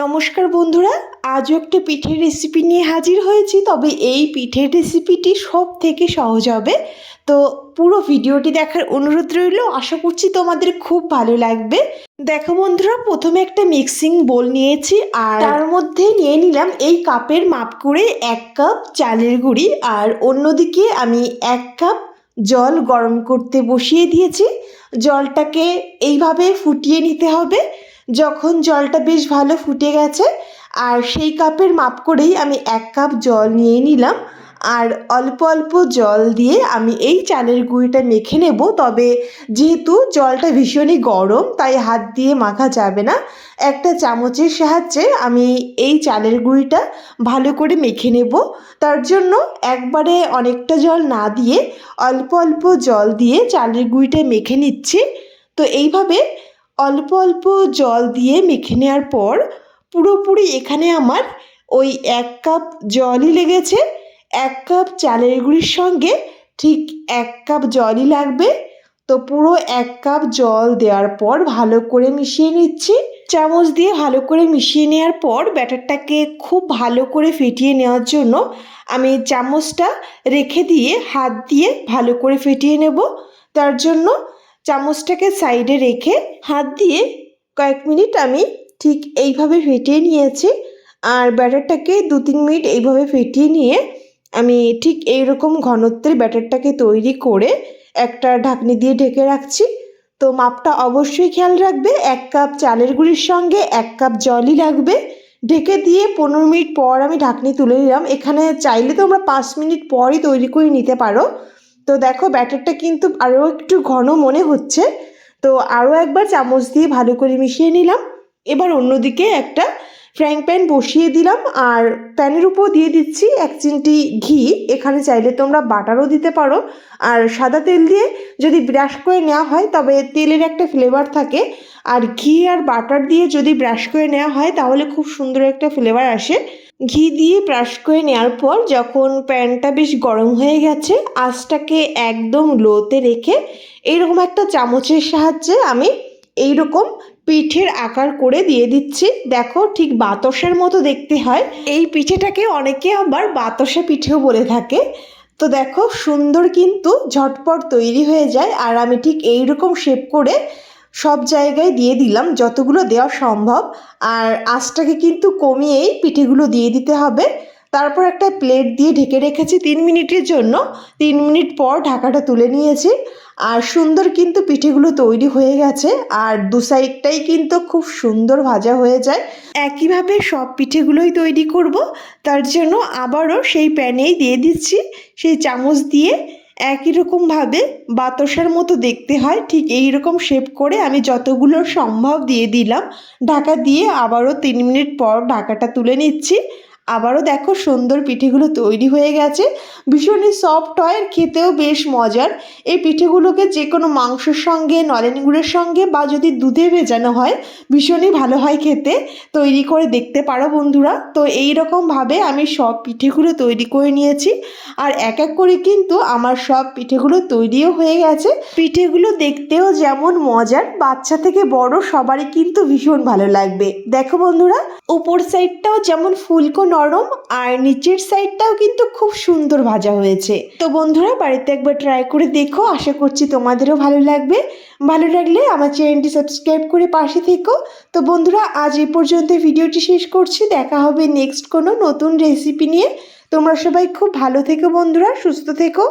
নমস্কার বন্ধুরা, আজও একটা পিঠের রেসিপি নিয়ে হাজির হয়েছি, তবে এই পিঠের রেসিপিটি সব থেকে সহজ হবে। তো পুরো ভিডিওটি দেখার অনুরোধ রইল, আশা করছি তোমাদের খুব ভালো লাগবে। দেখো বন্ধুরা, প্রথমে একটা মিক্সিং বোল নিয়েছি, আর তার মধ্যে নিয়ে নিলাম এই কাপের মাপ করে এক কাপ চালের গুঁড়ি, আর অন্যদিকে আমি এক কাপ জল গরম করতে বসিয়ে দিয়েছি। জলটাকে এইভাবে ফুটিয়ে নিতে হবে। যখন জলটা বেশ ভালো ফুটে গেছে, আর সেই কাপের মাপ করেই আমি এক কাপ জল নিয়ে নিলাম। আর অল্প অল্প জল দিয়ে আমি এই চালের গুঁড়িটা মেখে নেব। তবে যেহেতু জলটা ভীষণই গরম, তাই হাত দিয়ে মাখা যাবে না। একটা চামচের সাহায্যে আমি এই চালের গুঁড়িটা ভালো করে মেখে নেব। তার জন্য একবারে অনেকটা জল না দিয়ে অল্প অল্প জল দিয়ে চালের গুঁড়িটা মেখে নিচ্ছি। তো এইভাবে অল্প অল্প জল দিয়ে মেখে নেওয়ার পর পুরোপুরি এখানে আমার ওই এক কাপ জলই লেগেছে। এক কাপ চালের গুঁড়ির সঙ্গে ঠিক এক কাপ জলই লাগবে। তো পুরো এক কাপ জল দেওয়ার পর ভালো করে মিশিয়ে নিচ্ছি। চামচ দিয়ে ভালো করে মিশিয়ে নেওয়ার পর ব্যাটারটাকে খুব ভালো করে ফেটিয়ে নেওয়ার জন্য আমি চামচটা রেখে দিয়ে হাত দিয়ে ভালো করে ফেটিয়ে নেব। তার জন্য চামচটাকে সাইডে রেখে হাত দিয়ে কয়েক মিনিট আমি ঠিক এইভাবে ফেটিয়ে নিয়েছি। আর ব্যাটারটাকে দু তিন মিনিট এইভাবে ফেটিয়ে নিয়ে আমি ঠিক এইরকম ঘনত্বের ব্যাটারটাকে তৈরি করে একটা ঢাকনি দিয়ে ঢেকে রাখছি। তো মাপটা অবশ্যই খেয়াল রাখবে, এক কাপ চালের গুঁড়ির সঙ্গে এক কাপ জলই লাগবে। ঢেকে দিয়ে পনেরো মিনিট পর আমি ঢাকনি তুলে নিলাম। এখানে চাইলে তোমরা পাঁচ মিনিট পরই তৈরি করে নিতে পারো। তো দেখো ব্যাটারটা কিন্তু আরও একটু ঘন মনে হচ্ছে। তো আরও একবার চামচ দিয়ে ভালো করে মিশিয়ে নিলাম। এবার অন্যদিকে একটা ফ্রাইং প্যান বসিয়ে দিলাম আর প্যানের উপর দিয়ে দিচ্ছি এক চিমটি ঘি। এখানে চাইলে তোমরা বাটারও দিতে পারো। আর সাদা তেল দিয়ে যদি ব্রাশ করে নেওয়া হয় তবে তেলের একটা ফ্লেভার থাকে। আর ঘি আর বাটার দিয়ে যদি ব্রাশ করে নেওয়া হয় তাহলে খুব সুন্দর একটা ফ্লেভার আসে। ঘি দিয়ে ব্রাশ করে নেওয়ার পর যখন প্যানটা বেশ গরম হয়ে গেছে, আঁচটাকে একদম লোতে রেখে এইরকম একটা চামচের সাহায্যে আমি এইরকম পিঠের আকার করে দিয়ে দিচ্ছি। দেখো ঠিক বাতসার মতো দেখতে হয়। এই পিঠেটাকে অনেকে আবার বাতসা পিঠেও বলে থাকে। তো দেখো সুন্দর কিন্তু ঝটপট তৈরি হয়ে যায়। আর আমি ঠিক এইরকম শেপ করে সব জায়গায় দিয়ে দিলাম, যতগুলো দেওয়া সম্ভব। আর আঁচটাকে কিন্তু কমিয়েই পিঠেগুলো দিয়ে দিতে হবে। তারপর একটা প্লেট দিয়ে ঢেকে রেখেছি তিন মিনিটের জন্য। তিন মিনিট পর ঢাকাটা তুলে নিয়েছি। আর সুন্দর কিন্তু পিঠেগুলো তৈরি হয়ে গেছে। আর দু সাইডটাই কিন্তু খুব সুন্দর ভাজা হয়ে যায়। একইভাবে সব পিঠেগুলোই তৈরি করব। তার জন্য আবারও সেই প্যানেই দিয়ে দিচ্ছি। সেই চামচ দিয়ে একই রকমভাবে বাতাসার মতো দেখতে হয়। ঠিক এই রকম শেপ করে আমি যতগুলো সম্ভব দিয়ে দিলাম। ঢাকা দিয়ে আবারও তিন মিনিট পর ঢাকাটা তুলে নিচ্ছি। আবারও দেখো সুন্দর পিঠেগুলো তৈরি হয়ে গেছে। ভীষণই সফট হয় আর খেতেও বেশ মজার। এই পিঠেগুলোকে যে কোনো মাংসের সঙ্গে, নলেন গুড়ের সঙ্গে বা যদি দুধে ভেজানো হয়, ভীষণই ভালো হয় খেতে। তৈরি করে দেখতে পারো বন্ধুরা। তো এই রকমভাবে আমি সব পিঠেগুলো তৈরি করে নিয়েছি। আর এক এক করে কিন্তু আমার সব পিঠেগুলো তৈরিও হয়ে গেছে। পিঠেগুলো দেখতেও যেমন মজার, বাচ্চা থেকে বড় সবারই কিন্তু ভীষণ ভালো লাগবে। দেখো বন্ধুরা, উপর সাইডটাও যেমন ফুলকো নরম আর নিচের সাইডটাও কিন্তু খুব সুন্দর ভাজা হয়েছে। তো বন্ধুরা, বাড়িতে একবার ট্রাই করে দেখো, আশা করছি তোমাদেরও ভালো লাগবে। ভালো লাগলে আমার চ্যানেলটি সাবস্ক্রাইব করে পাশে থেকো। তো বন্ধুরা, আজ এ পর্যন্ত ভিডিওটি শেষ করছি। দেখা হবে নেক্সট কোনো নতুন রেসিপি নিয়ে। তোমরা সবাই খুব ভালো থেকো বন্ধুরা, সুস্থ থেকো।